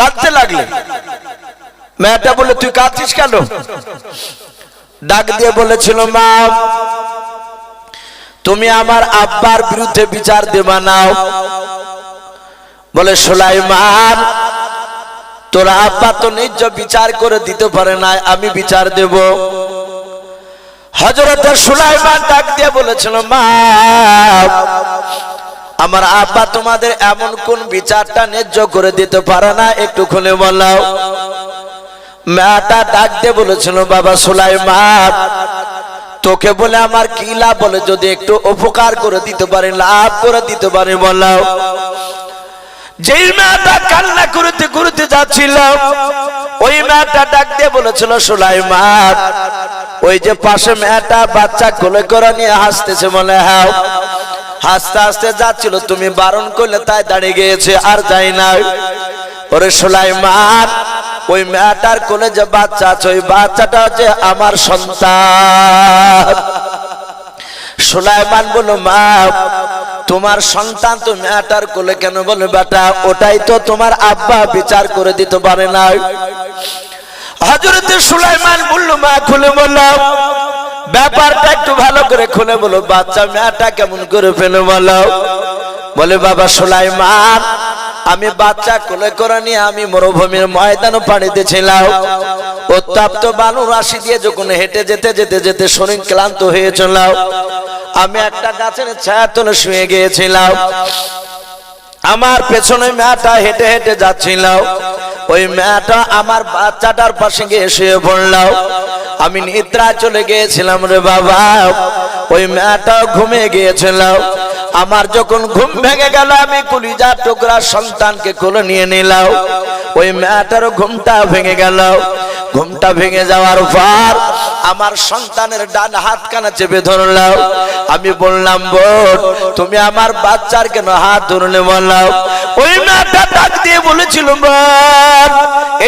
কাঁদতে লাগলেন। মেয়েটা বলে তুই কাঁদছিস কেন? ডাক দিয়ে বলেছিল, মা, তুমি আমার আব্বার বিরুদ্ধে বিচার দেবা নাও। বলে, সোলাইমান, তোর আব্বা তো নিজ বিচার করে দিতে পারে না আমি বিচার দেব। হজরত সুলাইমান ডাক দিয়ে বলেছিল, মা আমার আব্বা তোমাদের এমন কোন বিচারটা ন্যায্য করে দিতে পারে না? একটু খুলে বলাও মেয়েটা ডাকতে বলেছিল, বাবা সুলাইমান, তোকে বলে আমার কি লাভ বলে? যদি একটু উপকার করে দিতে পারে, লাভ করে দিতে পারে বলাও যেই মেয়েটা কান্না করতে করতে যাচ্ছিল ওই মেয়েটা ডাক দিয়ে বলেছিল, সুলাইমান, ওই যে পাশে মেয়েটা বাচ্চা কোলে করে নিয়ে হাসতেছে বলে হ্যাঁ। হাসতে হাসতে যাচ্ছিল, তুমি বারণ করলে তাই দাঁড়িয়ে গিয়েছে, আর যাই না ওরে সুলাইমান, ওই মেয়েটার কোলে যে বাচ্চা আছে, ওই বাচ্চাটা হচ্ছে আমার সন্তান। সুলাইমান বলো মা তোমার সন্তান তো মেয়েটার কোলে কেন বলে বেটা? ওটাই তো তোমার আব্বা বিচার করে দিতে পারে না হজরতে সুলাইমান বলল, মা, খুলে বললাম ব্যাপারটা একটু ভালো করে খুলে বলো। বাচ্চা মেয়েটা কেমন করে ফেলে বলো? বলে, বাবা সুলাইমান আমি বাচ্চা কোলে করে নিয়ে আমি মরুভূমির ময়দান পাড়িতে ছিলাম উত্তাপ্ত বালু রাশি দিয়ে যখন হেঁটে যেতে যেতে যেতে শরীর ক্লান্ত হয়ে চলাও আমি একটা গাছের ছায়া তলে শুয়ে গিয়েছিলাম। আমার পেছনে মেয়েটা হেঁটে হেঁটে যাচ্ছিল ওই মেয়েটা আমার বাচ্চাটার পাশে গিয়ে শুয়ে পড়লাম আমি নিদ্রা চলে গিয়েছিলাম রে বাবা। ওই মেয়েটা ঘুমিয়ে গিয়েছিল। আমার যখন ঘুম ভেঙে গেল, আমি কুলিজার টুকরা সন্তানকে কোলে নিয়ে নিলাম। ওই মেয়েটার ঘুমটা ভেঙে গেল। ঘুমটা ভেঙে যাওয়ার পর আমার সন্তানের ডান হাত কানা চেপে ধরলাম। আমি বললাম বোন তুমি আমার বাচ্চার কেন হাত ধরলে বললাম ওই মেয়েটা ডাক দিয়ে বলেছিল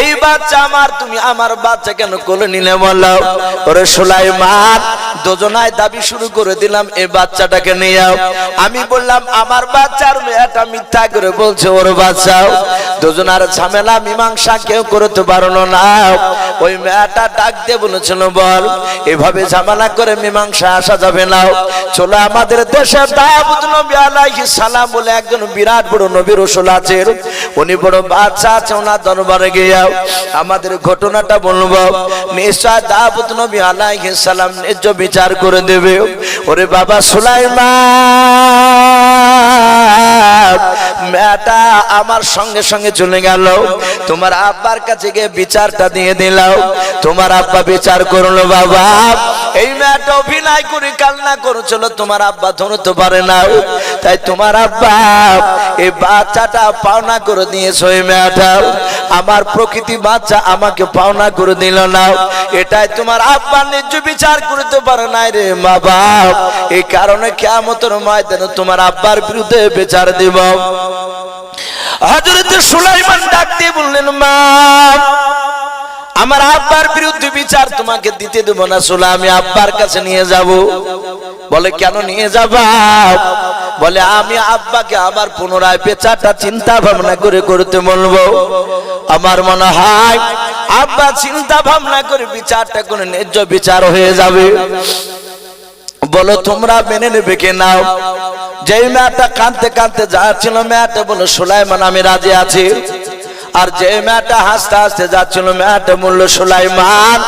এই বাচ্চা আমার, তুমি আমার বাচ্চা কেন কোলে নিলে বললাম ওরে সোলাই মার দুজনায় দাবি শুরু করে দিলাম এই বাচ্চাটাকে নিয়ে যাও আমি বললাম, আমার বাচ্চার মেয়েটা মিথ্যা করে বলছে, ওর বাচ্চাও দুজনার ঝামেলা, মীমাংসা কেউ করতে পারল না ওই মেয়েটা ডাক দিয়ে বলেছিল, বল, এভাবে ঝামেলা করে মীমাংসা আসা যাবে না চলো আমাদের দেশে সালাম বলে একজন বিরাট বড় নবী রসুল আছেন। উনি বড় বাচ্চা আছে, ওনার দরবারে গিয়ে আমাদের ঘটনাটা বলব। নিশ্চয় দাউদ নবী আলাইহিস সালাম ন্যায্য বিচার করে দেবে। ওরে বাবা সুলাইমান! মেয়েটা আমার সঙ্গে সঙ্গে চলে গেল। তোমার আব্বার কাছে গিয়ে বিচারটা দিয়ে দিলাও তোমার আব্বা বিচার করল, বাবা। এই মেয়েটা অভিনয় করে কান্না করছিল, তোমার আব্বা ধরতে পারে না। তাই তোমার আব্বা, এই বাচ্চাটা পাওনা করে দিয়েছে ওই মেয়েটা। আমার প্রকৃতি বাচ্চা আমাকে পাওনা করে দিল না। এটাই তোমার আব্বা ন্যায্য বিচার করতে পারে নাই রে, মা বাপ। এই কারণে কেমতর ময়দানে তোমার আব্বার বিরুদ্ধে বিচার দিব। হজরত সুলাইমান ডাক দিয়ে বললেন, মা, আমার আব্বার বিরুদ্ধে বিচার তোমাকে দিতে দেব না, সোলা, আমি আব্বার কাছে নিয়ে যাব। বলে, কেন নিয়ে যাবা? বলে, আমি আব্বাকে আবার পুনরায় পেচাটা চিন্তা ভাবনা করে করতে বলব। আমার মনে হয় আব্বা চিন্তা ভাবনা করে বিচারটা কোনো ন্যায্য বিচার হয়ে যাবে। বলো, তোমরা মেনে নেবে কে নাও যেই মেয়েটা কাঁদতে কাঁদতে যাচ্ছিল, মেয়েটা বলো সুলাইমান, আমি রাজি আছি। আর যে মেয়েটা হাসতে হাসতে যাচ্ছিল, মেয়েটা বলল, সুলাইমান,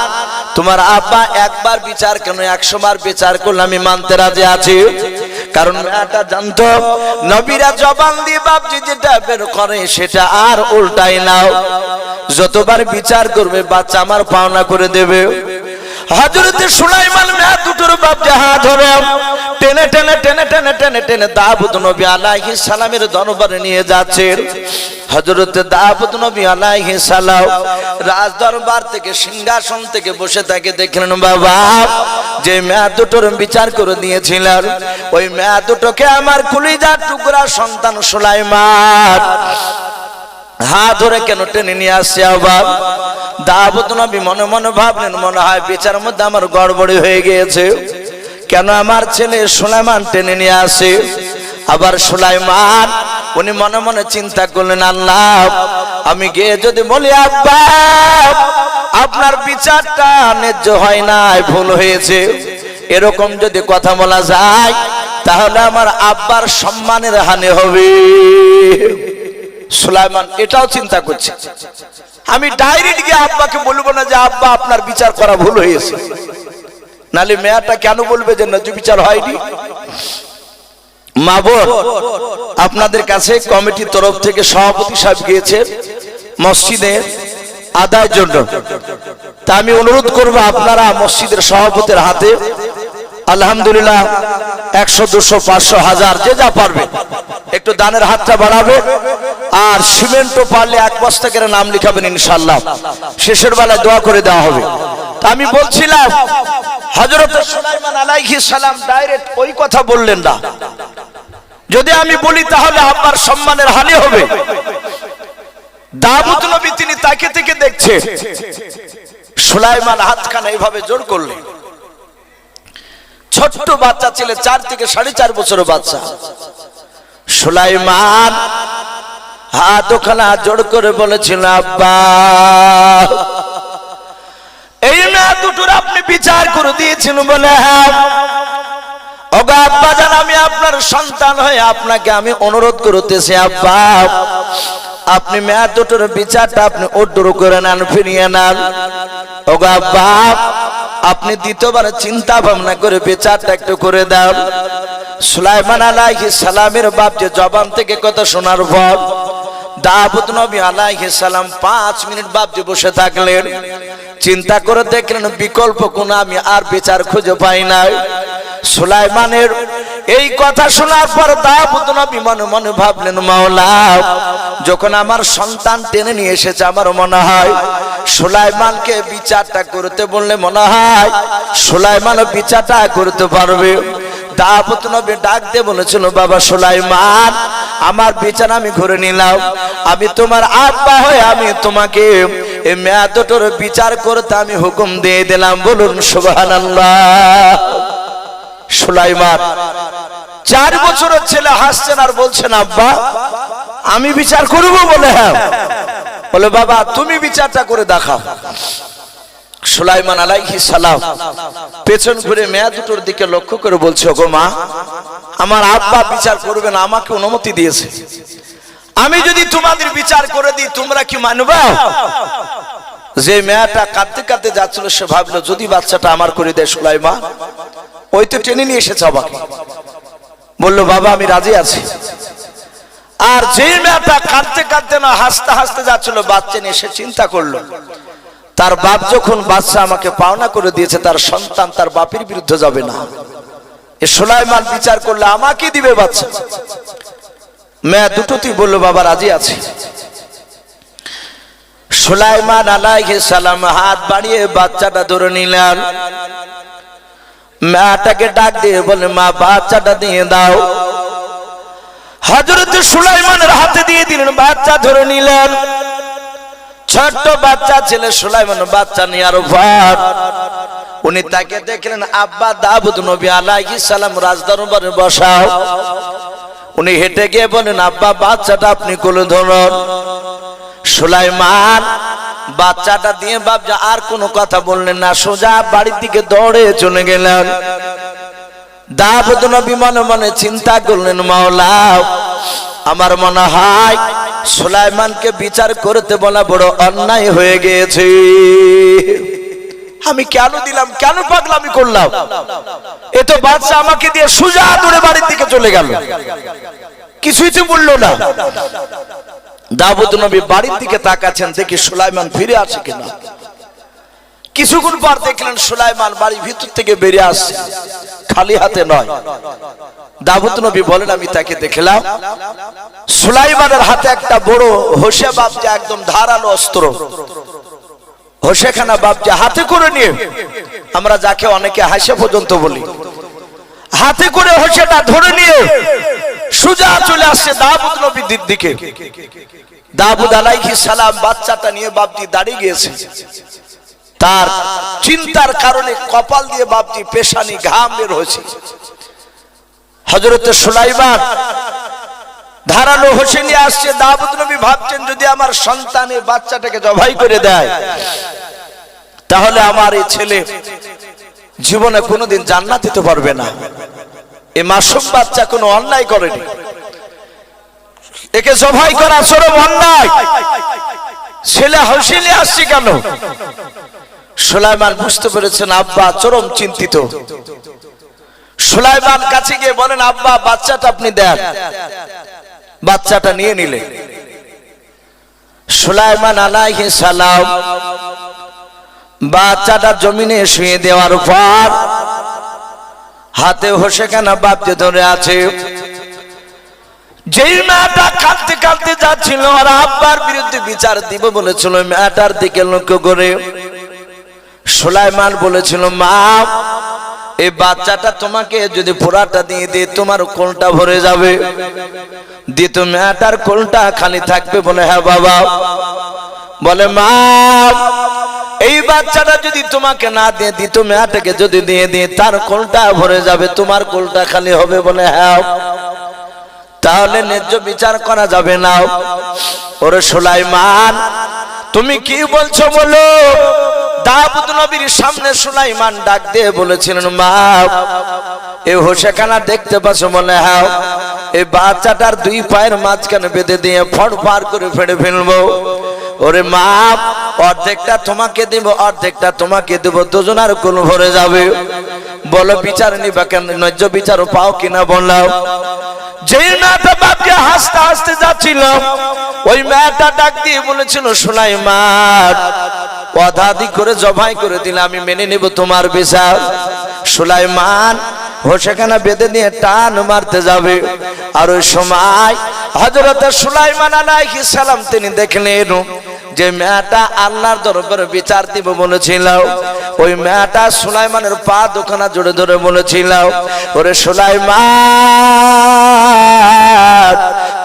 তোমার আব্বা একবার বিচার কেন? একশো বার বিচার করলে আমি মানতে রাজি আছি। কারণ মেয়েটা জানতো, নবীরা জবান দিয়ে বাপজি যেটা বের করে সেটা আর উল্টাই নাও যতবার বিচার করবে, বাচ্চা আমার পাওনা করে দেবে। হজরতে সুলাইমান মেয়া দুটোর বাপ যাহা ধরে, টেনে টেনে টেনে টেনে টেনে টেনে দাবুদ নবী আলাইহিস সালামের দরবারে নিয়ে যাচ্ছে। হজরতে দাবুদ নবী আলাইহিস সালাম রাজ দরবার থেকে সিংহাসন থেকে বসে তাকে দেখলেন, বাবা, যে মেয়া দুটোর বিচার করে দিয়েছিলেন, ওই মেয়া দুটোকে আমার কুলিজার টুকরা সন্তান সুলাইমান। হা ধরে কেন টেনে নিয়ে আসছে আবার? দাবত নবী মনে মনে ভাবলেন, মনে হয় বিচার মধ্যে আমার গড়বড়ি হয়ে গিয়েছে। কেন আমার ছেলে সুলাইমান টেনে নিয়ে আসে? আবার সুলাইমান, উনি মনে মনে চিন্তা করলেন, আল্লাহ, আমি গিয়ে যদি বলি, আব্বা, আপনার বিচারটা ন্যায্য হয় নাই, ভুল হয়েছে। এরকম যদি কথা বলা যায়, তাহলে আমার আব্বার সম্মানের হানি হবে। সুলাইমান, এটাও চিন্তা করছে। আমি ডাইরেক্ট গিয়ে আব্বাকে বলব না যে, আব্বা, আপনার বিচার করা ভুল হয়েছে। নালে মেয়াটা কেন বলবে যে ন্যায্য বিচার হয়নি? মা বোন, আপনাদের কাছে কমিটির তরফ থেকে সভাপতি সাহেব গিয়েছে মসজিদে আদায়ের জন্য। তা আমি অনুরোধ করব আপনারা মসজিদের সভাপতির হাতে, আলহামদুলিল্লাহ, একশো, দুশো, পাঁচশো, হাজার, যে যা পারবে, একটু দানের হাতটা বাড়াবে। আর সিমেন্টও পারলে এক বস্তা করে নাম লিখাবেন ইনশাল্লাহ শেষের বেলায় দোয়া করে দেওয়া হবে। আমি বলছিলাম হজরত সুলাইমান আলাইহিস সালাম ডাইরেক্ট ওই কথা বললেন না। যদি আমি বলি তাহলে আপনার সম্মানের হানি হবে। দাবুত নবী তিনি তাকে থেকে দেখছে। সুলাইমান হাতখানা এইভাবে জোর করলেন। ছোট্ট বাচ্চা ছেলে, চার থেকে সাড়ে চার বছরের বাচ্চা। সুলাইমান হাত ওখানা জোর করে বলেছিল, আব্বা। এই না দুটোর আপনি বিচার করে দিয়েছেন বলে হ্যাঁ। ওগো আব্বা জান, আমি আপনার সন্তান হয়ে আপনাকে আমি অনুরোধ করতেছি আপনি দুটোর বিচারটা আপনি করে ফিরিয়ে আপনি দ্বিতীয়বার চিন্তা ভাবনা করে বিচারটা একটু করে দেন। সুলাইমান আলাইহিস সালামের বাপ যে জবান থেকে কথা শোনার পর দাবুদ নবী আলাইহিস সালাম পাঁচ মিনিট বাপজি বসে থাকলেন। চিন্তা করে দেখলেন বিকল্প কোন আমি আর বিচার খুঁজে পাই নাই। সুলাইমানের এই কথা শোনার পর দাবুদ নবী মনে মনে ভাবলেন, মাওলা, যখন আমার সন্তান টেনে নিয়ে এসেছে আমার মনে হয়, সুলাইমানকে বিচারটা করতে বললে মনে হয়, সুলাইমান বিচারটা করতে পারবে। দাবত নবী ডাক দিয়ে বলেছিল, বাবা সুলাইমান, আমার বিচার আমি ঘুরে নিলাম। আমি তোমার আব্বা হয়ে আমি তোমাকে এই মেয়াদটোর বিচার করতে আমি হুকুম দিয়ে দিলাম। বলুন, সুবহানাল্লাহ। সুলাইমান, চার বছরের ছেলে হাসছেন আর বলছেন, আব্বা, আমি বিচার করব বলে হ্যাঁ। বলে, বাবা, তুমি বিচারটা করে দেখাও। সুলাইমান আলাইহি সালাম পেছন ঘুরে মেয়া দুটোর দিকে লক্ষ্য করে বলছে, ওগো মা, আমার আব্বা বিচার করবে না, আমাকে অনুমতি দিয়েছে। আমি যদি তোমাদের বিচার করে দিই, তোমরা কি মানবা? যে মেয়াটা কাঁদতে কাঁদতে যাচ্ছিল, সে ভাবলো, যদি বাচ্চাটা আমার করে দেয় সুলাইমা ওই তো টেনে নিয়ে এসেছে আমাকে। বলল, বাবা, আমি রাজি আছি। আর যে মেয়েটা কাঁদতে কাঁদতে না, হাসতে হাসতে যাচ্ছিল, বাচ্চা নিয়ে সে চিন্তা করল। তার বাপ যখন বাচ্চা আমাকে পাওনা করে দিয়েছে, তার সন্তান তার বাপের বিরুদ্ধে যাবে না। সোলাইমান বিচার করলে আমাকে দিবে বাচ্চা মেয়া দুটোতেই বলল, বাবা, রাজি আছে। সুলাইমান আলাইহিস সালাম হাত বাড়িয়ে বাচ্চাটা ধরে নিলেন। মেয়েটাকে ডাক দিয়ে বলে মা, বাচ্চাটা দিয়ে দাও। হজরত সুলাইমানের হাতে দিয়ে দিলেন, বাচ্চা ধরে নিলেন। ছোট্ট বাচ্চা ছেলে সুলাইমান, বাচ্চা নেওয়ার পর উনি তাকে দেখলেন, আব্বা দাবুদ নবী আলাইহিস সালাম রাজদরবারে বসাও। উনি হেঁটে গিয়ে বলেন আব্বা, বাচ্চাটা আপনি কোলে ধরুন। সুলাইমান বাচ্চাটা দিয়ে বাবজা আর কোনো কথা বললেন না, সোজা বাড়ির দিকে দৌড়ে চলে গেলেন। দাবুদ নবী মনে মনে চিন্তা করলেন, মাওলা, আমার মনে হয় সুলাইমানকে বিচার করতে বলা বড় অন্যায় হয়ে গিয়েছে। আমি কেন দিলাম, কেন পাগলামি করলাম? এ তো বাচ্চা আমাকে দিয়ে সুজা দূরে বাড়ির দিকে চলে গেল। কিছুই তো বলল না। দাবুদ নবী বাড়ির দিকে তাকাচ্ছেন, দেখি সুলাইমান ফিরে আসে কিনা। কিছুক্ষণ পর দেখলেন সুলাইমান বাড়ির ভিতর থেকে বেরিয়ে আসছে, খালি হাতে নয়। দাবুদ নবী বলেন, আমি তাকে দেখলাম। সুলাইমানের হাতে একটা বড় হোসে বাপজা একদম ধারালো অস্ত্র। হোসেখানা বাপজা হাতে করে নিয়ে, আমরা যাকে অনেকে হাসে পর্যন্ত বলি, হাতে করে হোসেটা ধরে নিয়ে সুজা চলে আসছে দাবুদ নবীর দিকে দাবুদ আলাইহিস সালাম বাচ্চাটা নিয়ে বাপজি দাঁড়িয়ে গিয়েছে। তার চিন্তার কারণে কপাল দিয়ে বাপজি পেশানি ঘাম বের হয়েছে। হজরত সুলাইমান, ধারালো হোসে নিয়ে আসছে, দাউদ নবী ভাবছেন যদি আমার সন্তান এই বাচ্চাটাকে জবাই করে দেয়, তাহলে আমার এই ছেলে জীবনে কোনোদিন জান্নাত দিতে পারবে না। এ মাসুম বাচ্চা কোনো অন্যায় করেনি। একে জবাই করা চরম অন্যায়। ছেলে হসিলে আসছে কেন? সুলাইমান বুঝতে পেরেছেন, আব্বা চরম চিন্তিত। সুলাইমান কাছে গিয়ে বলেন, আব্বা, বাচ্চাটা আপনি দেন। বাচ্চাটা নিয়ে নিলে। সুলাইমান আলাইহি সালাম বাচ্চাটা জমিনে শুয়ে দেওয়ার পর হাতে হোসে কেনা বাপতে ধরে আছে। যেই মেয়েটা কাঁদতে কাঁদতে যাচ্ছিল, আর আব্বার বিরুদ্ধে বিচার দিব, বলেছিল। মেয়েটার দিকে লক্ষ্য করে সুলাইমান বলেছিল, মা এই বাচ্চাটা তোমাকে যদি পোড়াটা দিয়ে দিই তোমার কোলটা ভরে যাবে। দ্বিত মেয়েটার কোলটা খালি থাকবে বলে হ্যাঁ বাবা। বলে, মা, এই বাচ্চাটা যদি তোমাকে না দিয়ে দিত মেয়েটাকে যদি দিয়ে দিই তার কোলটা ভরে যাবে, তোমার কোলটা খালি হবে বলে হ্যাঁ। তাহলে ন্যায্য বিচার করা যাবে না। ওরে সুলাইমান, তুমি কি বলছো বলো? দাউদ নবীর সামনে সুলাইমান ডাক দিয়ে বলেছিলেন, মা, এ হোসেখানা দেখতে পাচ্ছ মনে হ্যাঁ? এই বাচ্চাটার দুই পায়ের মাঝখানে বেঁধে দিয়ে ফড় ফার করে ফেড়ে ফেলব। ওরে মা, অর্ধেকটা তোমাকে দিব, অর্ধেকটা তোমাকে দেবো দুজনার কোন ভরে যাবে? বলো, বিচার নিবা কেন? ন্যায্য বিচার পাও কিনা বললাম যেই মেয়েটা বাপকে হাসতে হাসতে যাচ্ছিল, ওই মেয়েটা ডাক দিয়ে বলেছিল, সুলাইমান অধাদি করে জবাই করে দিলে আমি মেনে নেব তোমার বিচার। সুলাইমান সেখানে বেঁধে নিয়ে টান মারতে যাবে। আর ওই সময় হজরত সুলাইমান আলাইহিস সালাম তিনি দেখলেন যে মেয়েটা আল্লাহর দরবারে বিচার দিব বলেছিল ওই মেয়েটা সুলাইমানের পা দোকানা জুড়ে ধরে বলেছিল ওরে সুলাইমান,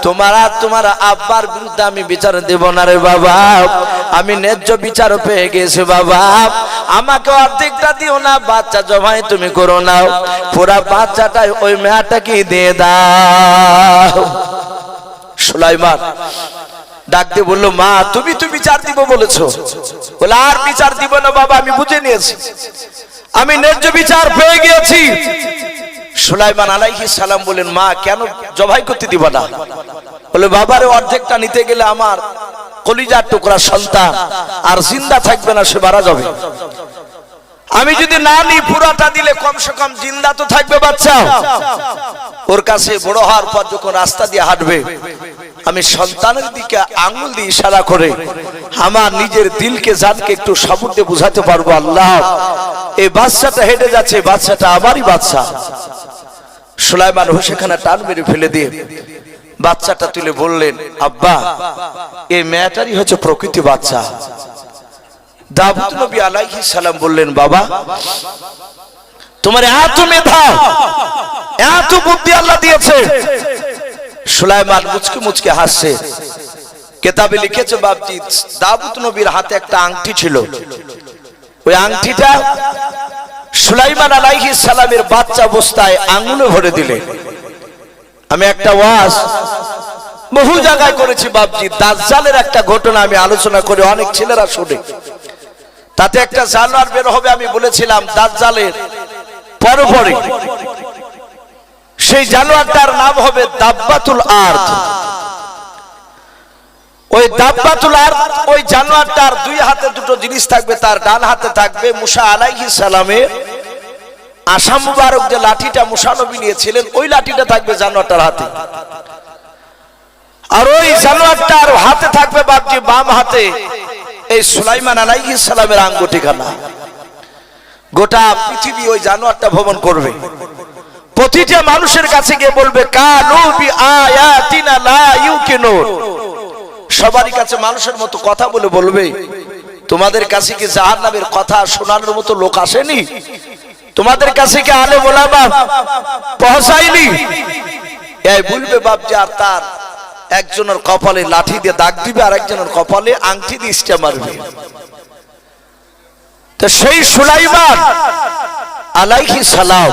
তোমার আর তোমার আব্বার বিরুদ্ধে আমি বিচার দেব না রে বাবা, আমি ন্যায্য বিচার পেয়ে গেছি বাবা, আমাকে অর্ধেকটা দিও না, বাচ্চা জমাই তুমি করো না, পুরা বাচ্চাটাই ওই মেয়েটাকে দিয়ে দাও। সুলাইমান ডাক দিয়ে বলল, মা, তুমি তো বিচার দিব বলেছ। বলে, আর বিচার দিব না বাবা, আমি বুঝে নিয়েছি। আমি ন্যায্য বিচার পেয়ে গিয়েছি। সুলাইমান আলাইহি সালাম বলেন, মা, কেন জবাই করতে দিব না? বলে, বাবারে, অর্ধেকটা নিতে গেলে আমার কলিজার টুকরা সন্তান, আর জিন্দা থাকবে না, সে মারা যাবে। আমি যদি না নিই, পুরাটা দিলে কমসে কম জিন্দা তো থাকবে বাচ্চা ওর কাছে বড় হওয়ার পর যখন রাস্তা দিয়ে হাঁটবে আমি সন্তানের দিকে আঙুল দিয়ে ইশারা করে আমার নিজের দিলকে, জানকে একটু সাবুতে বুঝাতে পারব, আল্লাহ এই বাচ্চাটা হেঁটে যাচ্ছে বাচ্চাটা আমারই বাচ্চা। সুলাইমান হোসেখানা টান মেরে ফেলে দিয়ে বাচ্চাটা তুলে বললেন, আব্বা এই মেয়েটারই হচ্ছে প্রকৃতি বাচ্চা। দাউদ নবী আলাইহিস সালাম বললেন, বাবা, তোমার এত মেধা, এত বুদ্ধি আল্লাহ দিয়েছে সুলাইমান মুচকে মুচকে হাসছে। কেতাবে লিখেছে বাপজি, দাউদ নবীর হাতে একটা আংটি ছিল। ওই আংটিটা সুলাইমান আলাইহিস সালামের বাচ্চা অবস্থায় আঙুলে ভরে দিলেন আমি একটা ওয়াজ বহু জায়গায় করেছি বাপজি, দাজ্জালের একটা ঘটনা আমি আলোচনা করে অনেক ছেলেরা শুনে। তাতে একটা জানোয়ার বের হবে আমি বলেছিলাম, দাজ্জালের পরে পরে সেই জানোয়ারটার নাম হবে দাব্বাতুল আর্থ ওই দাব্বাতুল আর্থ ওই জানোয়ারটার দুই হাতে দুটো জিনিস থাকবে, তার ডান হাতে থাকবে মুসা আলাইহিস সালামের আসাম মুবারক যে লাঠিটা মুসানবী নিয়েছিলেন, ওই লাঠিটা থাকবে জানোয়ারটার হাতে। আর ওই জানোয়ারটার হাতে থাকবে বাপজি বাম হাতে, এই সুলাইমান আলাইহিস সালামের আঙ্গুটিখানা গোটা পৃথিবী ওই জানোয়ারটা ভ্রমণ করবে। প্রতিটা মানুষের কাছে গিয়ে বলবে সবারই কাছে মানুষের মতো কথা বলে বলবে, তোমাদের কাছে কি জাহার নামের কথা শোনানোর মতো লোক আসেনি? তোমাদের কাছে কি আলে বলাবা পৌঁছায়নি? এই বলবে বাপ যে, আর তার একজনের কপালে লাঠি দিয়ে দাগ দিবে, আর একজনের কপালে আংটি দিয়ে ইস্টে মারবে। তো সেই সুলাইমান আলাইহি সালাম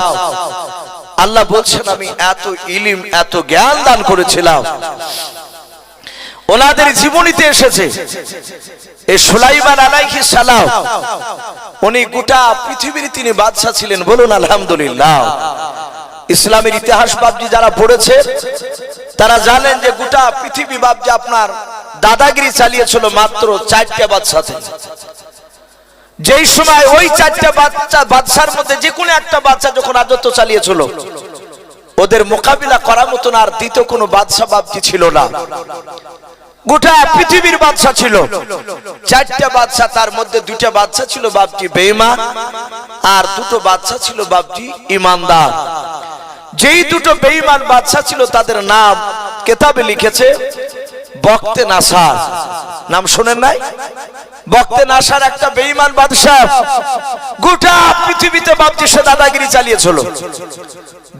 আল্লাহ বলছেন, আমি এত ইলিম, এত জ্ঞান দান করেছিলাম। ওনাদের জীবনীতে এসেছে এই সুলাইমান আলাইহি সালাম, উনি গোটা পৃথিবীর তিনি বাদশা ছিলেন বলুন আলহামদুলিল্লাহ। ইসলামের ইতিহাস বাবজি যারা পড়েছে, তারা জানেন যে গোটা পৃথিবী বাবজি আপনার দাদাগিরি চালিয়েছিল মাত্র চারটে বাদশাতে যেই সময় ওই চারটা বাচ্চা, বাদশার মধ্যে যে কোনো একটা বাচ্চা যখন রাজত্ব চালিয়েছিল, ওদের মোকাবিলা করার মতন আর দ্বিতীয় কোনো বাদশা বাপটি ছিল না। গোটা পৃথিবীর বাদশা ছিল। চারটা বাদশা, তার মধ্যে দুইটা বাদশা ছিল বাপটি বেঈমান, আর দুটো বাদশা ছিল বাপটি ইমানদার যেই দুটো বেঈমান বাদশা ছিল, তাদের নাম কেতাবে লিখেছে বক্তে নাসার। নাম শোনেন নাই? বক্তে নাসার একটা বেঈমান বাদশাহ। গোটা পৃথিবীতে বাপজি সে দাদাগিরি চালিয়েছিল।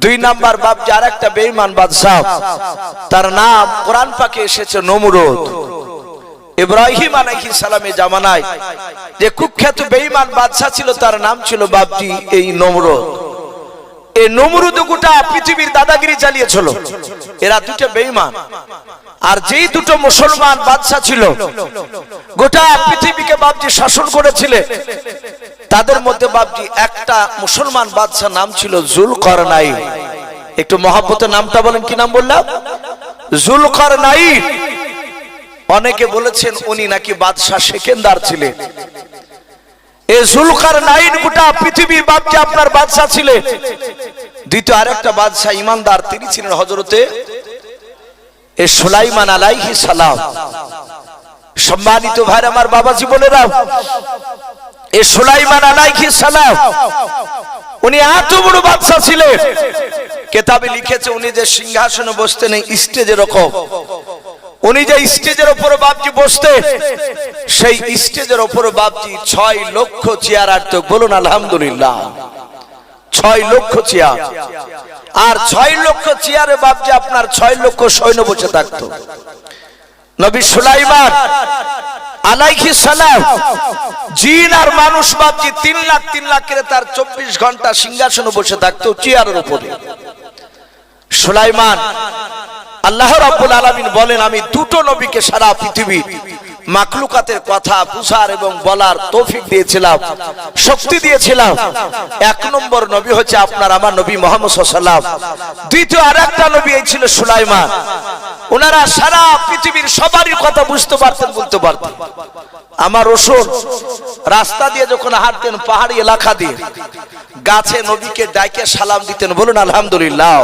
দুই নাম্বার বাপজি আর একটা বেঈমান বাদশাহ। তার নাম কোরআন পাকে এসেছে নমরুদ। ইব্রাহিম আলাইহিস সালামের জামানায় যে কুখ্যাত বেঈমান বাদশাহ ছিল, তার নাম ছিল বাপজি এই নমরুদ। এই নমরুদ গোটা পৃথিবীর দাদাগিরি চালিয়েছিল। এরা দুটো বেঈমান। আর যেই দুটো মুসলমান বাদশাহ ছিল, গোটা পৃথিবীকে বাপজি শাসন করেছিলেন তাদের মধ্যে বাপজি একটা মুসলমান বাদশাহ নাম ছিল জুলকর নাই একটু মহাব্বতের নামটা বলেন, কি নাম বললাম? জুলকর নাই অনেকে বলেছেন উনি নাকি বাদশাহ সেকেন্দার ছিলেন। এ জুলকার গোটা পৃথিবীর বাপজি আপনার বাদশাহ ছিলেন। দ্বিতীয় আরেকটা বাদশাহ ইমানদার, তিনি ছিলেন হজরতে এ সুলাইমান আলাইহি সালাম। সম্মানিত ভাই আমার বাবা জীবনেরা, এ সুলাইমান আলাইহি সালাম, উনি এত বড় বাদশাহ ছিলেন। কেতাবে লিখেছে, উনি যে সিংহাসনে বসতেন, এই স্টেজের রকম উনি যে স্টেজের উপর বাপজি বসতে সেই স্টেজের উপর বাপজি ছয় লক্ষ চেয়ার আর্থ বলুন, আলহামদুলিল্লাহ। ছয় লক্ষ চেয়ার। আর ছয় লক্ষ চেয়ারে বাপজি আপনার ছয় লক্ষ সৈন্য বসে থাকতো। নবী সুলাইমান জিন আর মানুষ তিন লাখ তিন লাখ চব্বিশ ঘণ্টা সিংহাসনে বসে থাকতো চেয়ারের আল্লাহ রাব্বুল আলামিন বলেন, আমি দুটো নবীকে সারা পৃথিবী মাকলুকাতের কথা, বুঝার এবং বলার তৌফিক দিয়েছিলাম, শক্তি দিয়েছিলাম। এক নম্বর নবী হচ্ছে আপনার, আমার নবী মোহাম্মদ সাল্লাম দ্বিতীয় আর একটা নবী এই ছিল সুলাইমান। ওনারা সারা পৃথিবীর সবারই কথা বুঝতে পারতেন, বলতে পারতেন। আমার রসুন রাস্তা দিয়ে যখন হাঁটতেন, পাহাড়ি এলাকা দিয়ে, গাছে নবীকে ডাইকে সালাম দিতেন, বলুন আলহামদুলিল্লাহ।